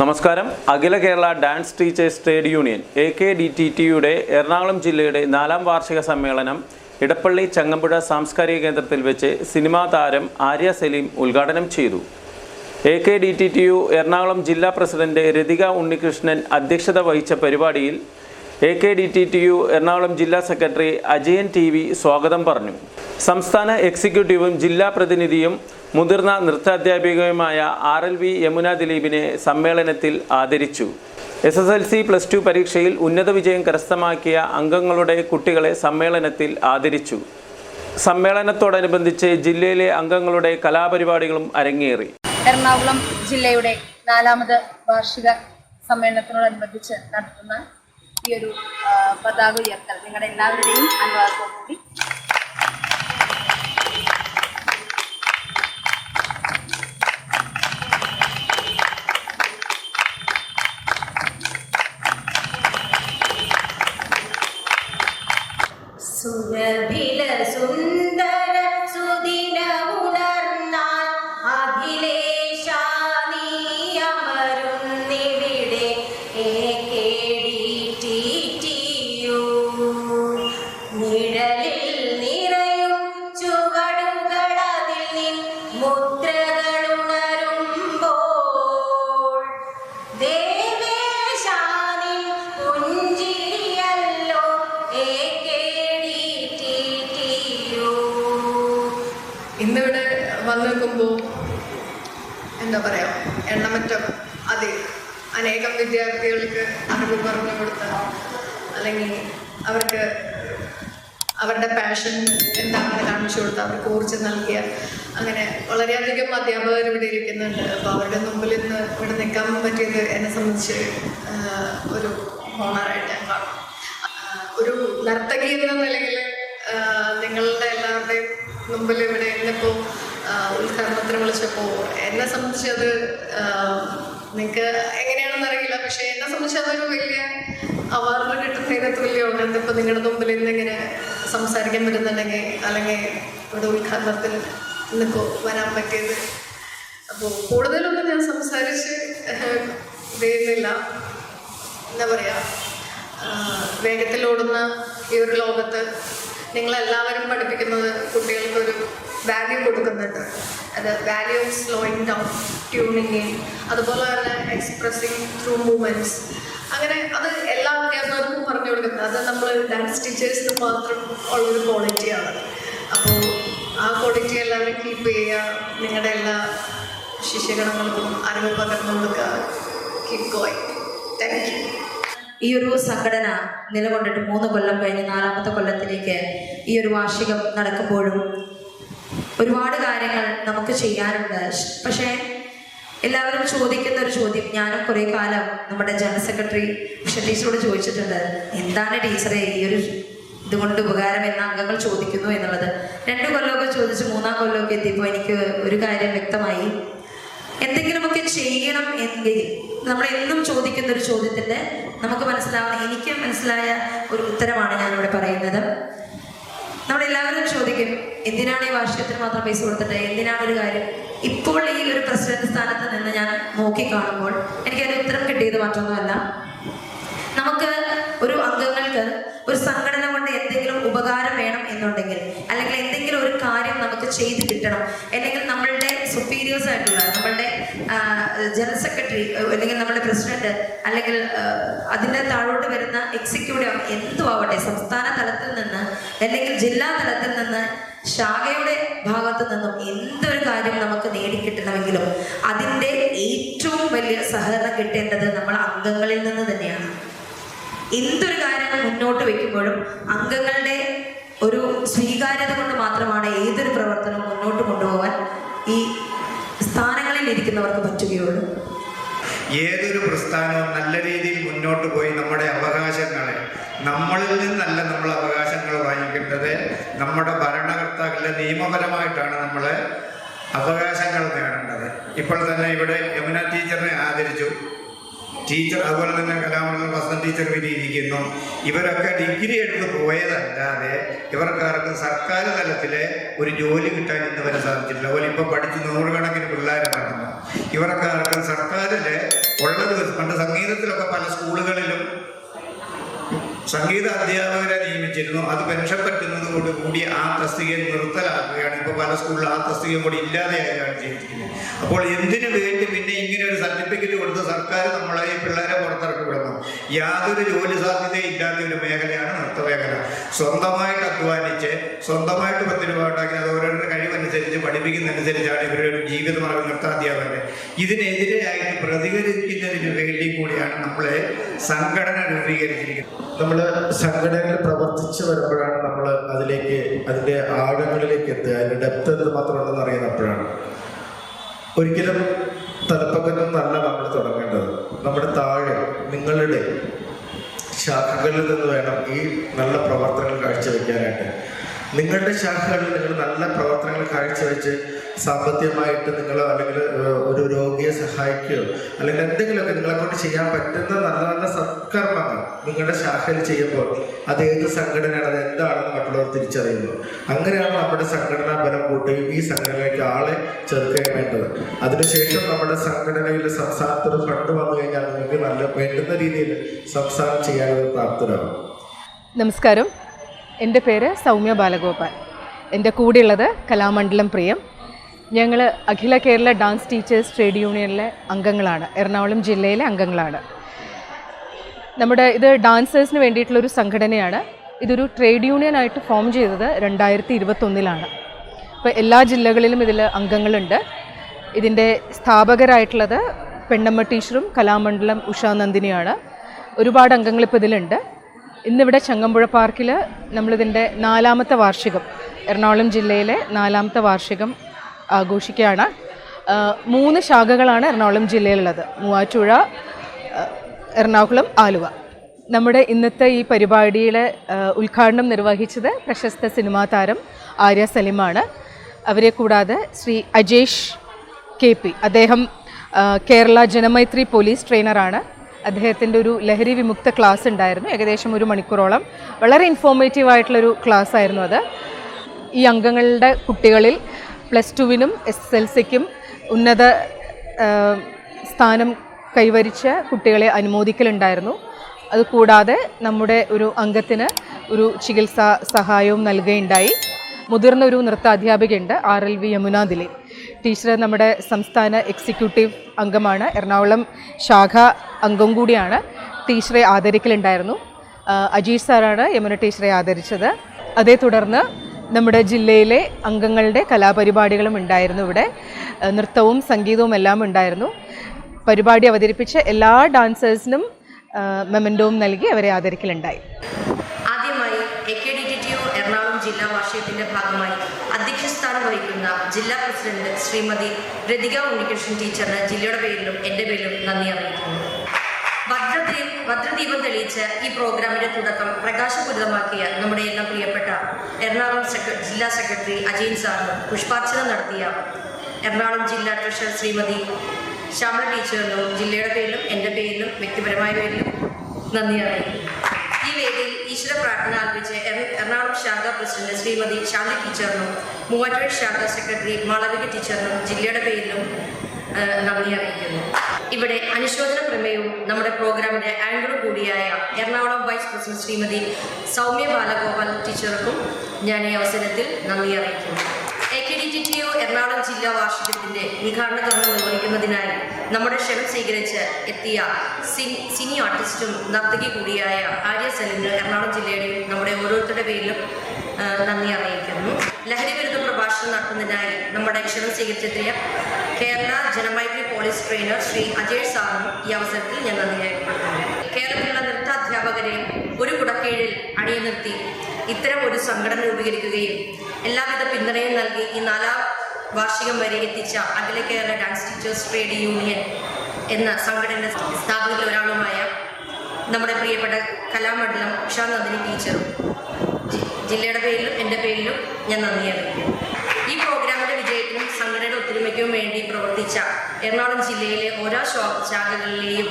നമസ്കാരം. Akhila Kerala dance teachers trade union A K D T ടിയുടെ എറണാകുളം ജില്ലയുടെ നാലാം വാർഷിക സമ്മേളനം ഇടപ്പള്ളി ചങ്ങമ്പുഴ സാംസ്കാരിക കേന്ദ്രത്തിൽ വെച്ച് സിനിമാ താരം ആര്യ സലീം ഉദ്ഘാടനം ചെയ്തു. A K D T T U Ernakulam ജില്ലാ പ്രസിഡന്റ് രതിക ഉണ്ണികൃഷ്ണൻ അധ്യക്ഷത വഹിച്ച പരിപാടിയിൽ A K D T T U Ernakulam ജില്ലാ സെക്രട്ടറി അജയൻ ടി വി സ്വാഗതം പറഞ്ഞു. സംസ്ഥാന എക്സിക്യൂട്ടീവും ജില്ലാ പ്രതിനിധിയും മുതിർന്ന നൃത്താധ്യാപികയുമായ ആർ എൽ വി യമുന ദിലീപിനെ സമ്മേളനത്തിൽ ആദരിച്ചു. S S L C plus two പരീക്ഷയിൽ ഉന്നത വിജയം കരസ്ഥമാക്കിയ അംഗങ്ങളുടെ കുട്ടികളെ സമ്മേളനത്തിൽ ആദരിച്ചു. സമ്മേളനത്തോടനുബന്ധിച്ച് ജില്ലയിലെ അംഗങ്ങളുടെ കലാപരിപാടികളും അരങ്ങേറി. എറണാകുളം ജില്ലയുടെ നാലാമത് വാർഷിക സമ്മേളനത്തിനോടനുബന്ധിച്ച് നടത്തുന്ന ഈ ഒരു പതാക ഉയർത്തൽ. നിങ്ങളുടെ എല്ലാവരുടെയും അനുവാദത്തോടുകൂടി എന്താ പറയുക എണ്ണമറ്റ. അതെ അനേകം വിദ്യാർത്ഥികൾക്ക് അറിവ് പറഞ്ഞു കൊടുത്ത അല്ലെങ്കിൽ അവർക്ക് അവരുടെ പാഷൻ എന്താണെന്ന് കാണിച്ചു കൊടുത്ത് അവർക്ക് ഊർജം നൽകിയ അങ്ങനെ വളരെയധികം അധ്യാപകർ ഇവിടെ ഇരിക്കുന്നുണ്ട്. അപ്പോൾ അവരുടെ മുമ്പിൽ ഇന്ന് ഇവിടെ നിൽക്കാൻ പറ്റിയത് എന്നെ സംബന്ധിച്ച് ഒരു ഹോണറായിട്ട് ഞാൻ കാണും. ഒരു നർത്തകി എന്ന നിലയിൽ നിങ്ങളുടെ എല്ലാവരുടെയും മുമ്പിൽ ഇവിടെ ഇന്നിപ്പോൾ ഉദ്ഘാടനത്തിന് വിളിച്ചപ്പോൾ എന്നെ സംബന്ധിച്ച് അത് നിങ്ങൾക്ക് എങ്ങനെയാണെന്ന് അറിയില്ല. പക്ഷേ എന്നെ സംബന്ധിച്ച് അതൊരു വലിയ അവാർഡ് കിട്ടുന്നതിന് തുല്യമാണ് ഇന്നിപ്പോൾ നിങ്ങളുടെ മുമ്പിൽ ഇന്ന് ഇങ്ങനെ സംസാരിക്കാൻ പറ്റുന്നുണ്ടെങ്കിൽ അല്ലെങ്കിൽ ഇവിടെ ഉദ്ഘാടനത്തിൽ ഇന്നിപ്പോൾ വരാൻ പറ്റിയത്. അപ്പോൾ കൂടുതലൊന്നും ഞാൻ സംസാരിച്ച് ചെയ്യുന്നില്ല എന്താ പറയുക വേഗത്തിലോടുന്ന ഈ ഒരു ലോകത്ത് നിങ്ങളെല്ലാവരും പഠിപ്പിക്കുന്നത് കുട്ടികൾക്ക് ഒരു വാല്യൂ കൊടുക്കുന്നുണ്ട്. അത് value of slowing down tuning അതുപോലെ തന്നെ എക്സ്പ്രസിങ് ത്രൂ മൂവ്മെന്റ്സ് അങ്ങനെ അത് എല്ലാ അധ്യാപകർക്കും പറഞ്ഞു കൊടുക്കുന്നത് അത് നമ്മൾ ഡാൻസ് ടീച്ചേഴ്സിന് മാത്രം ഉള്ളൊരു ക്വാളിറ്റിയാണ് അപ്പോൾ ആ ക്വാളിറ്റി എല്ലാവരും കീപ്പ് ചെയ്യുക നിങ്ങളുടെ എല്ലാ ശിഷ്യഗണങ്ങൾക്കും അറിവ് പകർന്നു കൊടുക്കുക. കീപ് ഗോയിങ് താങ്ക് യു ഈ ഒരു സംഘടന നിലകൊണ്ടിട്ട് മൂന്ന് കൊല്ലം കഴിഞ്ഞ് നാലാമത്തെ കൊല്ലത്തിലേക്ക് ഈ ഒരു വാർഷികം നടക്കുമ്പോഴും ഒരുപാട് കാര്യങ്ങൾ നമുക്ക് ചെയ്യാനുണ്ട്. പക്ഷേ എല്ലാവരും ചോദിക്കുന്ന ഒരു ചോദ്യം. ഞാനും കുറെ കാലം നമ്മുടെ ജനറൽ സെക്രട്ടറി ഉഷ ടീച്ചറോട് ചോദിച്ചിട്ടുണ്ട് എന്താണ് ടീച്ചറെ ഈ ഒരു ഇതുകൊണ്ട് ഉപകാരം എന്ന അംഗങ്ങൾ ചോദിക്കുന്നു എന്നുള്ളത്? രണ്ട് കൊല്ലമൊക്കെ ചോദിച്ച് മൂന്നാം കൊല്ലമൊക്കെ എത്തിയപ്പോൾ എനിക്ക് ഒരു കാര്യം വ്യക്തമായി. എന്തെങ്കിലുമൊക്കെ ചെയ്യണം എങ്കിൽ നമ്മൾ എന്നും ചോദിക്കുന്ന ഒരു ചോദ്യത്തിന്റെ നമുക്ക് മനസ്സിലാവുന്ന എനിക്ക് മനസ്സിലായ ഒരു ഉത്തരമാണ് ഞാനിവിടെ പറയുന്നത്. നമ്മളെല്ലാവരും ചോദിക്കും എന്തിനാണ് ഈ വാർഷികത്തിന് മാത്രം പൈസ കൊടുത്തിട്ട് എന്തിനാണ് ഒരു കാര്യം? ഇപ്പോൾ ഈ ഒരു പ്രസിഡന്റ് സ്ഥാനത്ത് നിന്ന് ഞാൻ നോക്കി കാണുമ്പോൾ എനിക്കതിന് ഉത്തരം കിട്ടിയത് മറ്റൊന്നുമല്ല. നമുക്ക് ഒരു അംഗങ്ങൾക്ക് ഒരു സംഘടന കൊണ്ട് എന്തെങ്കിലും ഉപകാരം വേണം എന്നുണ്ടെങ്കിൽ അല്ലെങ്കിൽ എന്തെങ്കിലും ഒരു കാര്യം നമുക്ക് ചെയ്ത് കിട്ടണം. അല്ലെങ്കിൽ നമ്മളുടെ സുപ്പീരിയേഴ്സ് ആയിട്ടുള്ള ജനറൽ സെക്രട്ടറി അല്ലെങ്കിൽ നമ്മുടെ പ്രസിഡന്റ് അല്ലെങ്കിൽ അതിന്റെ താഴോട്ട് വരുന്ന എക്സിക്യൂട്ടീവ് എന്തും ആവട്ടെ സംസ്ഥാന തലത്തിൽ നിന്ന് അല്ലെങ്കിൽ ജില്ലാ തലത്തിൽ നിന്ന് ശാഖയുടെ ഭാഗത്തു നിന്നും എന്തൊരു കാര്യം നമുക്ക് നേടിക്കിട്ടണമെങ്കിലും അതിന്റെ ഏറ്റവും വലിയ സഹകരണം കിട്ടേണ്ടത് നമ്മൾ അംഗങ്ങളിൽ നിന്ന് തന്നെയാണ്. എന്തൊരു കാര്യം മുന്നോട്ട് വെക്കുമ്പോഴും അംഗങ്ങളുടെ ഒരു സ്വീകാര്യത കൊണ്ട് മാത്രമാണ് ഏതൊരു പ്രവർത്തനവും മുന്നോട്ട് കൊണ്ടുപോകാൻ ഈ സ്ഥാനങ്ങളിൽ ഇരിക്കുന്നവർക്ക് പറ്റുകയുള്ളൂ. ഏതൊരു പ്രസ്ഥാനവും നല്ല രീതിയിൽ മുന്നോട്ട് പോയി നമ്മുടെ അവകാശങ്ങളെ നമ്മളിൽ നിന്നല്ല നമ്മൾ അവകാശങ്ങൾ വാങ്ങിക്കേണ്ടത് നമ്മുടെ ഭരണകർത്താക്കളുടെ നിയമപരമായിട്ടാണ് നമ്മൾ അവകാശങ്ങൾ നേടേണ്ടത്. ഇപ്പോൾ തന്നെ ഇവിടെ യമുന ടീച്ചറിനെ ആദരിച്ചു. ടീച്ചർ അതുപോലെ തന്നെ കലാമണ്ഡലം വസന്ത ടീച്ചർ വിരിയിരിക്കുന്നു ഇവരൊക്കെ ഡിഗ്രി എടുത്ത് പോയതല്ലാതെ ഇവർക്കാർക്ക് സർക്കാർ തലത്തിലെ ഒരു ജോലി കിട്ടാൻ ഇന്ന് വരെ സാധിച്ചിട്ടില്ല. അതുപോലെ ഇപ്പോൾ പഠിച്ച് നൂറുകണക്കിന് പിള്ളേരാണ് ഇവർക്കാർക്ക് സർക്കാരിൽ ഉള്ളത് പണ്ട് സംഗീതത്തിലൊക്കെ പല സ്കൂളുകളിലും സംഗീത അധ്യാപകരെ നിയമിച്ചിരുന്നു. അത് പെൻഷൻ പറ്റുന്നതോട് കൂടി ആ തസ്തിക നിർത്തലാക്കുകയാണ്. ഇപ്പോൾ പല സ്കൂളിലും ആ തസ്തിക കൂടി ഇല്ലാതെയായാണ് ചെയ്തിരിക്കുന്നത് അപ്പോൾ എന്തിനു വേണ്ടി പിന്നെ ഇങ്ങനെ ഒരു സർട്ടിഫിക്കറ്റ് കൊടുത്ത് സർക്കാർ നമ്മളെ ഈ പിള്ളേരെ പുറത്തിറക്കി വിടണം? യാതൊരു ജോലി സാധ്യതയും ഇല്ലാത്ത ഒരു മേഖലയാണ് നൃത്ത മേഖല സ്വന്തമായിട്ട് അധ്വാനിച്ച് സ്വന്തമായിട്ട് പത്ത് രൂപ ഉണ്ടാക്കി അത് ഓരോരുടെ കഴിവനുസരിച്ച് പഠിപ്പിക്കുന്നതനുസരിച്ചാണ് ഇവരുടെ ഒരു ജീവിത മാർഗം നൃത്താധ്യാപകരുടെ ഇതിനെതിരെയായിട്ട് പ്രതികരിക്കുന്നതിന് വേണ്ടി കൂടിയാണ് നമ്മളെ സംഘടന രൂപീകരിച്ചിരിക്കുന്നത്. നമ്മൾ സംഘടനയിൽ പ്രവർത്തിച്ചു വരുമ്പോഴാണ് നമ്മൾ അതിലേക്ക് അതിന്റെ ആഴങ്ങളിലേക്ക് എത്തുക. അതിന്റെ ഡെപ്ത് എന്ത് മാത്രം ഉണ്ടെന്ന് അറിയുന്നപ്പോഴാണ്. ഒരിക്കലും തലപ്പക്കത്തു നിന്നല്ല നമ്മൾ തുടങ്ങേണ്ടത്. നമ്മുടെ താഴെ നിങ്ങളുടെ ശാഖകളിൽ നിന്ന് വേണം ഈ നല്ല പ്രവർത്തനങ്ങൾ കാഴ്ചവെക്കാനായിട്ട്. നിങ്ങളുടെ ശാഖകളിൽ നിങ്ങൾ നല്ല പ്രവർത്തനങ്ങൾ കാഴ്ചവെച്ച് സാമ്പത്തികമായിട്ട് നിങ്ങൾ അല്ലെങ്കിൽ ഒരു രോഗിയെ സഹായിക്കുകയോ അല്ലെങ്കിൽ എന്തെങ്കിലുമൊക്കെ നിങ്ങളെ കൊണ്ട് ചെയ്യാൻ പറ്റുന്ന നല്ല നല്ല സത്കർമ്മങ്ങൾ നിങ്ങളുടെ ശാഖയിൽ ചെയ്യുമ്പോൾ അത് ഏത് സംഘടനയാണ് അത് എന്താണെന്ന് മറ്റുള്ളവർ തിരിച്ചറിയുന്നു. അങ്ങനെയാണ് നമ്മുടെ സംഘടനാ ബലം കൂട്ടുകയും ഈ സംഘടനയിലേക്ക് ആളെ ചേർക്കുകയും വേണ്ടത്. അതിനുശേഷം നമ്മുടെ സംഘടനയിൽ സംസ്ഥാനത്തൊരു ഫണ്ട് വന്നു കഴിഞ്ഞാൽ നിങ്ങൾക്ക് നല്ല വേണ്ടുന്ന രീതിയിൽ സംസാരം ചെയ്യാനുള്ള പ്രാപ്തരാകും. നമസ്കാരം. എന്റെ പേര് സൗമ്യ ബാലഗോപാൽ. എന്റെ കൂടെയുള്ളത് കലാമണ്ഡലം പ്രിയം. ഞങ്ങൾ Akhila Kerala dance teachers trade യൂണിയനിലെ അംഗങ്ങളാണ്. എറണാകുളം ജില്ലയിലെ അംഗങ്ങളാണ്. നമ്മുടെ ഇത് ഡാൻസേഴ്സിന് വേണ്ടിയിട്ടുള്ളൊരു സംഘടനയാണ്. ഇതൊരു ട്രേഡ് യൂണിയനായിട്ട് ഫോം ചെയ്തത് രണ്ടായിരത്തി ഇരുപത്തൊന്നിലാണ് അപ്പോൾ എല്ലാ ജില്ലകളിലും ഇതിൽ അംഗങ്ങളുണ്ട്. ഇതിന്റെ സ്ഥാപകരായിട്ടുള്ളത് പെണ്ണമ്മ ടീച്ചറും കലാമണ്ഡലം ഉഷാ നന്ദിനിയാണ്. ഒരുപാട് അംഗങ്ങൾ ഇപ്പോൾ ഇതിലുണ്ട്. ഇന്നിവിടെ ചങ്ങമ്പുഴ പാർക്കിൽ നമ്മളിതിന്റെ നാലാമത്തെ വാർഷികം എറണാകുളം ജില്ലയിലെ നാലാമത്തെ വാർഷികം ആഘോഷിക്കുകയാണ്. മൂന്ന് ശാഖകളാണ് എറണാകുളം ജില്ലയിലുള്ളത്. മൂവാറ്റുഴ എറണാകുളം ആലുവ. നമ്മുടെ ഇന്നത്തെ ഈ പരിപാടിയുടെ ഉദ്ഘാടനം നിർവഹിച്ചത് പ്രശസ്ത സിനിമാ താരം ആര്യ സലിമാണ്. അവരെ കൂടാതെ ശ്രീ അജേഷ് കെ പി അദ്ദേഹം കേരള ജനമൈത്രി പോലീസ് ട്രെയിനറാണ്. അദ്ദേഹത്തിന്റെ ഒരു ലഹരി വിമുക്ത ക്ലാസ് ഉണ്ടായിരുന്നു. ഏകദേശം ഒരു മണിക്കൂറോളം. വളരെ ഇൻഫോർമേറ്റീവ് ആയിട്ടുള്ളൊരു ക്ലാസ് ആയിരുന്നു അത്. ഈ അംഗങ്ങളുടെ കുട്ടികളിൽ പ്ലസ് ടുവിനും എസ് എൽ സിക്കും ഉന്നത സ്ഥാനം കൈവരിച്ച കുട്ടികളെ അനുമോദിക്കലുണ്ടായിരുന്നു. അതുകൂടാതെ നമ്മുടെ ഒരു അംഗത്തിന് ഒരു ചികിത്സാ സഹായവും നൽകുകയുണ്ടായി. മുതിർന്ന ഒരു നൃത്ത അധ്യാപികയുണ്ട് R L V Yamuna Dileep. Teacher നമ്മുടെ സംസ്ഥാന എക്സിക്യൂട്ടീവ് അംഗമാണ്. എറണാകുളം ശാഖ അംഗം കൂടിയാണ്. ടീച്ചറെ ആദരിക്കലുണ്ടായിരുന്നു. അജീഷ് സാറാണ് യമുന ടീച്ചറെ ആദരിച്ചത്. അതേ തുടർന്ന് നമ്മുടെ ജില്ലയിലെ അംഗങ്ങളുടെ കലാപരിപാടികളും ഉണ്ടായിരുന്നു ഇവിടെ. നൃത്തവും സംഗീതവും എല്ലാം ഉണ്ടായിരുന്നു. പരിപാടി അവതരിപ്പിച്ച എല്ലാ ഡാൻസേഴ്സിനും മെമന്റോവും നൽകി അവരെ ആദരിക്കലുണ്ടായി ആദ്യമായി A K D T T O Ernakulam ജില്ലാ വാർഷികത്തിന്റെ ഭാഗമായി അധ്യക്ഷസ്ഥാനം വഹിക്കുന്ന ജില്ലാ പ്രസിഡന്റ് ശ്രീമതി രതിക ഉണ്ണികൃഷ്ണൻ ടീച്ചറിന് ജില്ലയുടെ പേരിലും എന്റെ പേരിലും നന്ദി അറിയിക്കുന്നു. ഭദ്രദീപ് ഭദ്രദീപം തെളിയിച്ച് ഈ പ്രോഗ്രാമിന്റെ തുടക്കം പ്രകാശപൂരിതമാക്കിയ നമ്മുടെ എല്ലാം പ്രിയപ്പെട്ട എറണാകുളം ജില്ലാ സെക്രട്ടറി അജയൻ സാറിനും പുഷ്പാർച്ചന നടത്തിയ എറണാകുളം ജില്ലാ ട്രഷറർ ശ്രീമതി ശ്യാമള ടീച്ചറിനും ജില്ലയുടെ പേരിലും എന്റെ പേരിലും വ്യക്തിപരമായ പേരിലും നന്ദി അറിയിക്കുന്നു. ഈശ്വര പ്രാർത്ഥന ആലപിച്ച് എറണാകുളം ശാഖ പ്രസിഡന്റ് ശ്രീമതി ശാന്തി ടീച്ചറിനും മൂവാറ്റുപുഴ ശാഖ സെക്രട്ടറി മാളവിക ടീച്ചറിനും ജില്ലയുടെ പേരിലും നന്ദി അറിയിക്കുന്നു. ഇവിടെ അനുശോചന പ്രമേയവും നമ്മുടെ പ്രോഗ്രാമിന്റെ ആങ്കർ കൂടിയായ എറണാകുളം വൈസ് പ്രസിഡന്റ് ശ്രീമതി സൗമ്യ ബാലഗോപാൽ ടീച്ചർക്കും ഞാൻ ഈ അവസരത്തിൽ നന്ദി അറിയിക്കുന്നു. A K D T T O Ernakulam ജില്ലാ വാർഷികത്തിന്റെ ഉദ്ഘാടന കർമ്മം നിർവഹിക്കുന്നതിനായി നമ്മുടെ ക്ഷണം സ്വീകരിച്ച് എത്തിയ സിനി ആർട്ടിസ്റ്റും നർത്തകി കൂടിയായ ആര്യ സലിന് എറണാകുളം ജില്ലയുടെയും നമ്മുടെ ഓരോരുത്തരുടെ പേരിലും നന്ദി അറിയിക്കുന്നു. ലഹരി വിരുദ്ധ പ്രഭാഷണം നടത്തുന്നതിനായി നമ്മുടെ ക്ഷണം സ്വീകരിച്ചെത്തിയ കേരള ജനമൈത്രി പോലീസ് ട്രെയിനർ ശ്രീ അജയ് സാറിനും ഈ അവസരത്തിൽ ഞാൻ നന്ദി രേഖപ്പെടുത്തുന്നു. കേരളത്തിലുള്ള നൃത്താധ്യാപകരെ ഒരു കുടക്കീഴിൽ അണിയനിർത്തി ഇത്തരം ഒരു സംഘടന രൂപീകരിക്കുകയും എല്ലാവിധ പിന്തുണയും നൽകി ഈ നാലാം വാർഷികം വരെ എത്തിച്ച Akhila Kerala dance teachers trade union എന്ന സംഘടന സ്ഥാപകരിൽ ഒരാളുമായ നമ്മുടെ പ്രിയപ്പെട്ട കലാമണ്ഡലം ഉഷാ നന്ദിനി ടീച്ചറും ജില്ലയുടെ പേരിലും എന്റെ പേരിലും ഞാൻ നന്ദി അറിയിക്കുന്നു. ഈ പ്രോഗ്രാമിന്റെ വിജയത്തിനും സംഘടനയുടെ ഒത്തൊരുമയ്ക്കും വേണ്ടി പ്രവർത്തിച്ച എറണാകുളം ജില്ലയിലെ ഓരോ ശാഖകളിലെയും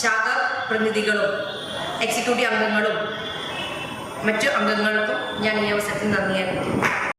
ശാഖ പ്രതിനിധികളും എക്സിക്യൂട്ടീവ് അംഗങ്ങളും മറ്റു അംഗങ്ങൾക്കും ഞാൻ ഈ അവസരത്തിൽ നന്ദി അറിയിക്കുന്നു.